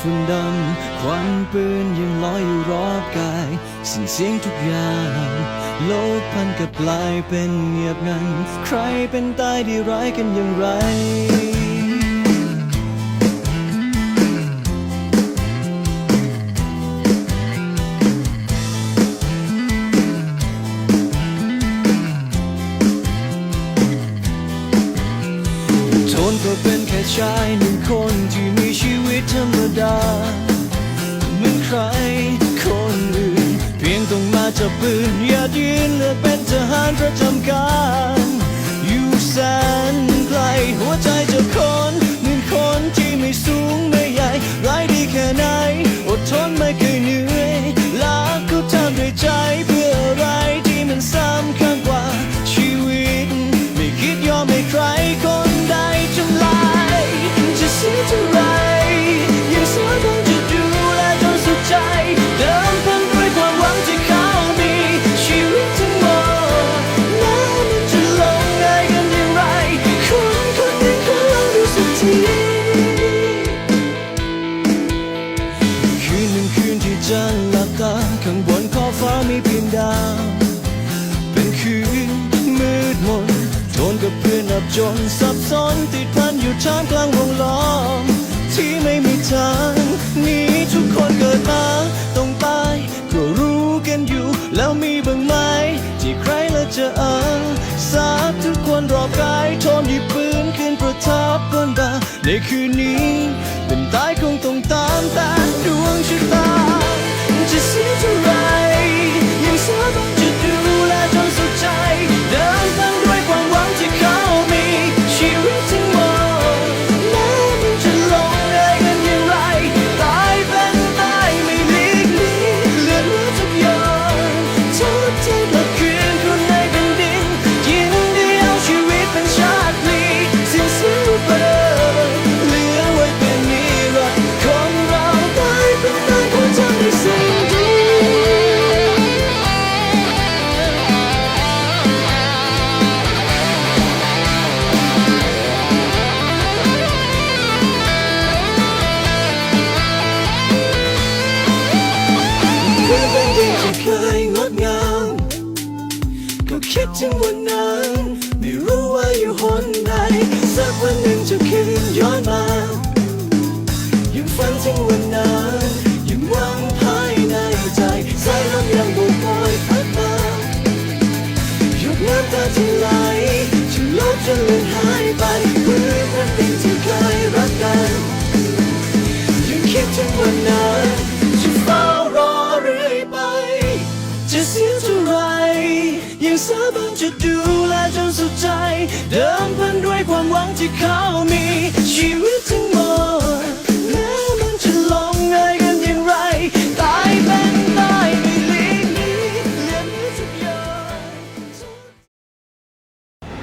ฝุ่นดำควันปืนยังลอยอยู่รอบกายสิ่งเสียงทุกอย่าง โลกพันกับกลายเป็นเงียบงัน ใครเป็นตายดีร้ายกันอย่างไรโทนก็เป็นแค่ชายหนึ่งคนที่มีชีวิต ธรรมดา เหมือนใครคนอื่น เพียงต้องมาจับปืนอย่ายืนเลือกเป็นทหารประจำการ อยู่แสนไกลหัวใจ ข้างบนขอบฟ้ามีเพียงดาว เป็นคืนมืดมนโทนกับเพื่อนอับจนสับสนติดพันอยู่ท่ามกลางวงล้อม ที่ไม่มีทางนี้ทุกคนเกิดมาต้องตายก็รู้กันอยู่ แล้วมีบ้างไหม ที่ใครละจะเอ่ยสาบทุกคนรอบกายทนหยิบปืนขึ้นประทับบนบ่าในคืนนี้เป็นตายคงต้องตามแต่ดวงชะตา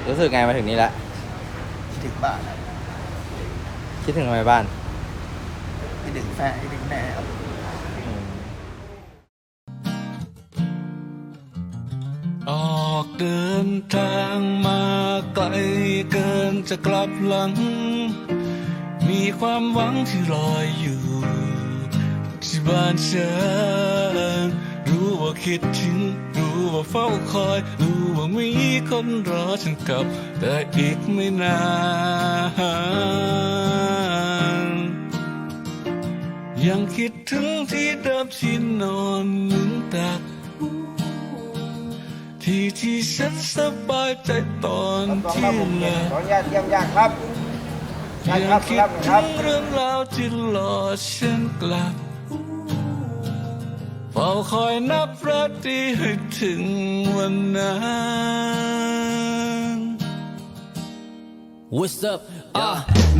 รู้สึกไงมาถึงนี่แล้วคิดถึงบ้านครับคิดถึงทำไมบ้าน คิดถึงแฟนคิดถึงแม่ครับ ออกเดินทางมาไกลเกินจะกลับหลัง มีความหวังที่รอยอยู่ ที่บ้านฉันรู้ว่าคิดถึง รู้ว่าเฝ้าคอย รู้ว่ามีคนรอฉันกลับ แต่อีกไม่นานยังคิดถึงที่เดิมที่นอนหนุนตัก ที่ที่ฉันสบายใจตอนที่เหลือขออนุญาตเยี่ยมญาติครับญาติยัครับงคิดรับคถึรับงเรื่องราวที่รอฉันกลับเฝ้าคอยนับราตรีให้ถึงวันนั้น What's up อะ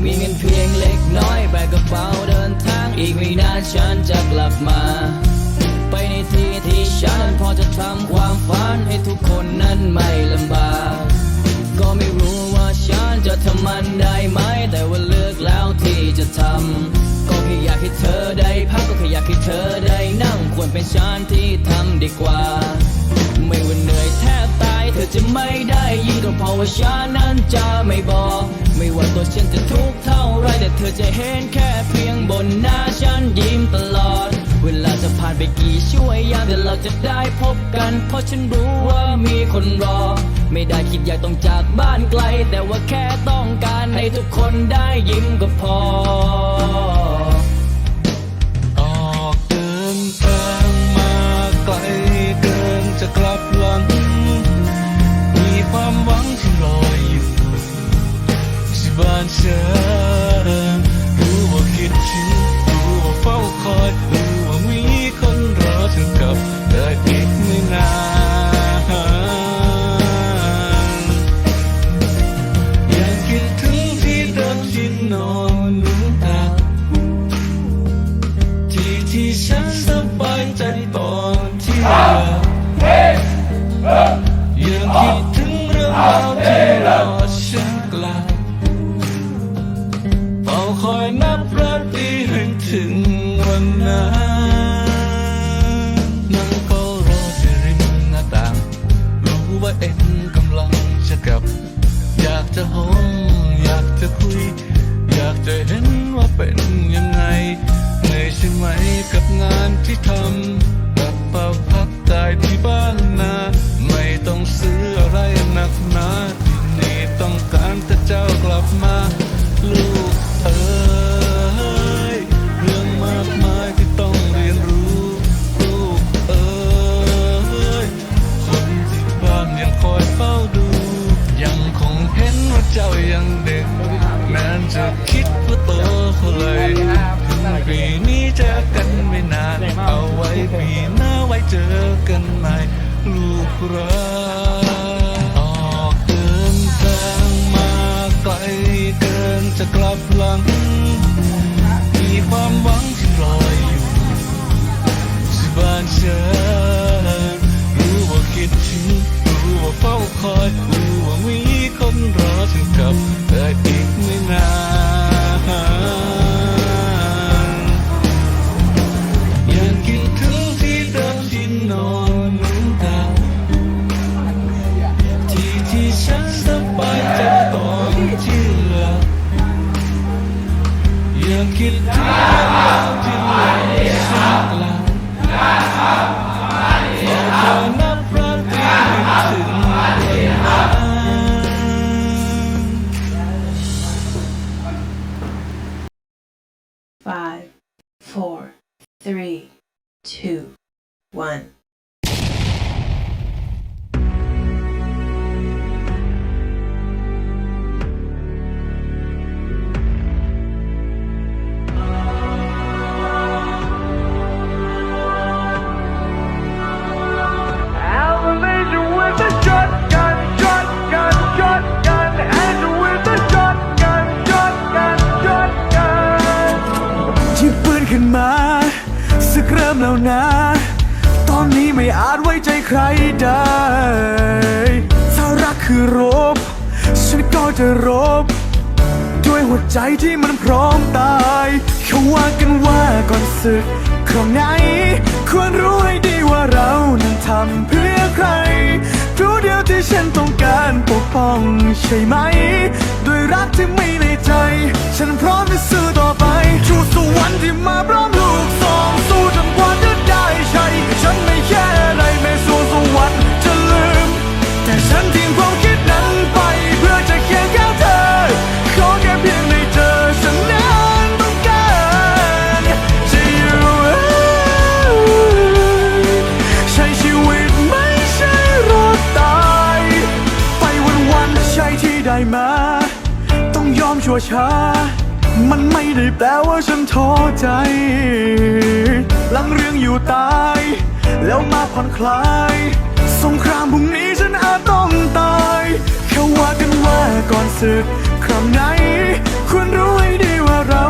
มีเงินเพียงเล็กน้อยแบกกระเป๋าเดินทางอีกไม่นานฉันจะกลับมา ไปในที่ที่ฉันพอจะทำความฝันให้ทุกคนนั้นไม่ลำบาก ก็ไม่รู้ว่าฉันจะทำมันได้ไหม แต่ว่าเลือกแล้วที่จะทำากให้เธอได้พักก็แค่อยากให้เธอได้นั่งควรเป็นฉันที่ทำดีกว่า ไม่ว่าเหนื่อยแทบตายเธอจะไม่ได้ยินก็เพราะว่าฉันนั้นจะไม่บอก ไม่ว่าตัวฉันจะทุกข์เท่าไรแต่เธอจะเห็นแค่เพียงบนหน้าฉันยิ้มตลอด เวลาจะผ่านไปกี่ช่วยยามแต่เราจะได้พบกัน เพราะฉันรู้ว่ามีคนรอ ไม่ได้คิดอยากต้องจากบ้านไกล แต่ว่าแค่ต้องการให้ทุกคนได้ยิ้มก็พอ กิ กับงานที่ทำกลับมาพักใจที่บ้านนา ไม่ต้องซื้ออะไรหนักหนาที่นี่ต้องการแต่เจ้ากลับมา ลูกเอ๋ย รักออกเดินทางมาไกลเกินจะกลับหลัง ยั ใครได้ ถ้ารักคือรบ ฉันก็จะรบ ด้วยหัวใจที่มันพร้อมตายเขาว่ากันว่าก่อนศึกคราวไหน ควรรู้ให้ดีว่าเรานั้นทำเพื่อใครรู้เดียวที่ฉันต้องการปกป้องใช่ไหม ด้วยรักที่มีในใจ ฉันพร้อมจะสู้ต่อไปชูสวรรค์ที่มาพร้อมลูกสองสู้จนกว่าจะได้ใช่ฉันไม่แค่อะไรแม้สู้ แต่ฉันทิ้งความคิดนั้นไปเพื่อจะเคียงข้างเธอ ขอแค่เพียงได้เจอฉันนั้นต้องการจะอยู่ใช้ชีวิตไม่ใช่รอดตาย ไปวันๆใช่ที่ได้มา ต้องยอมชั่วช้า มันไม่ได้แปลว่าฉันท้อใจ หลังเรื่องอยู่ตาย แล้วมาผ่อนคลาย ว่ากันว่าก่อนศึกครั้งไหนควรรู้ให้ดีว่าเรา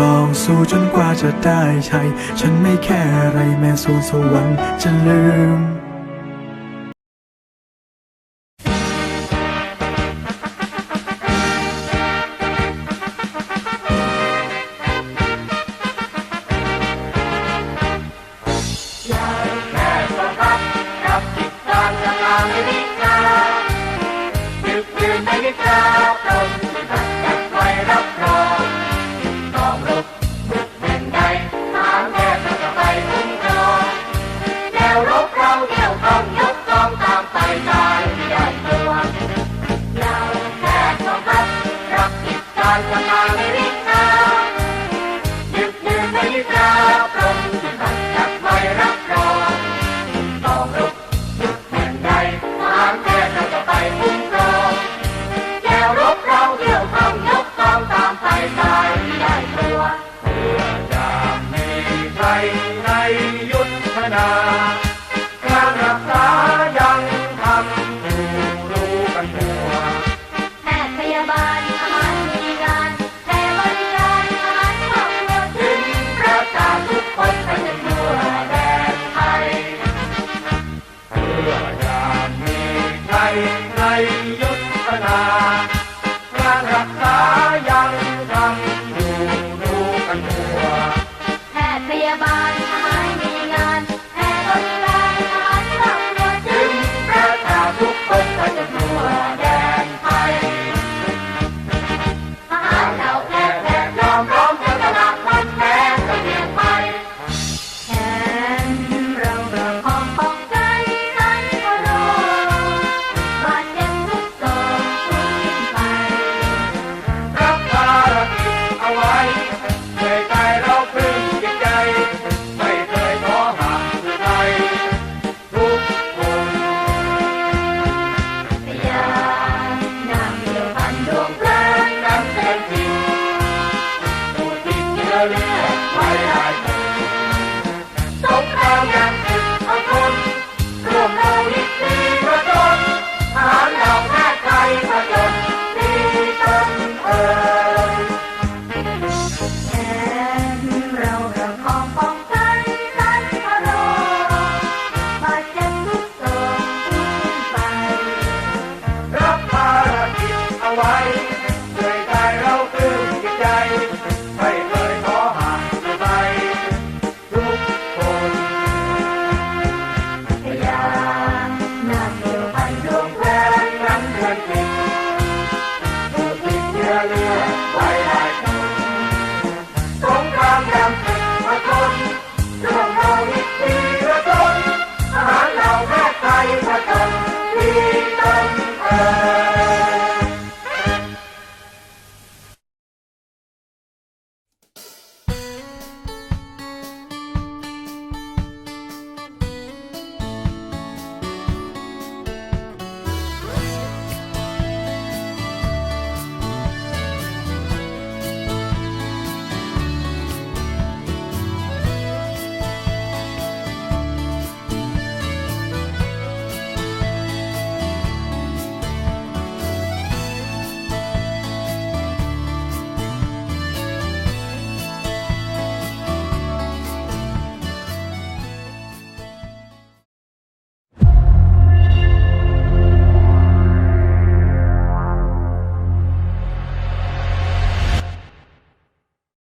สองสู้จนกว่าจะได้ใช้ฉันไม่แค่อะไรแม้สู่สวรรค์จะลืมกับจิตตอนกำลังไม่ดีกาดึกดื่นไม่ดีกาตรงที่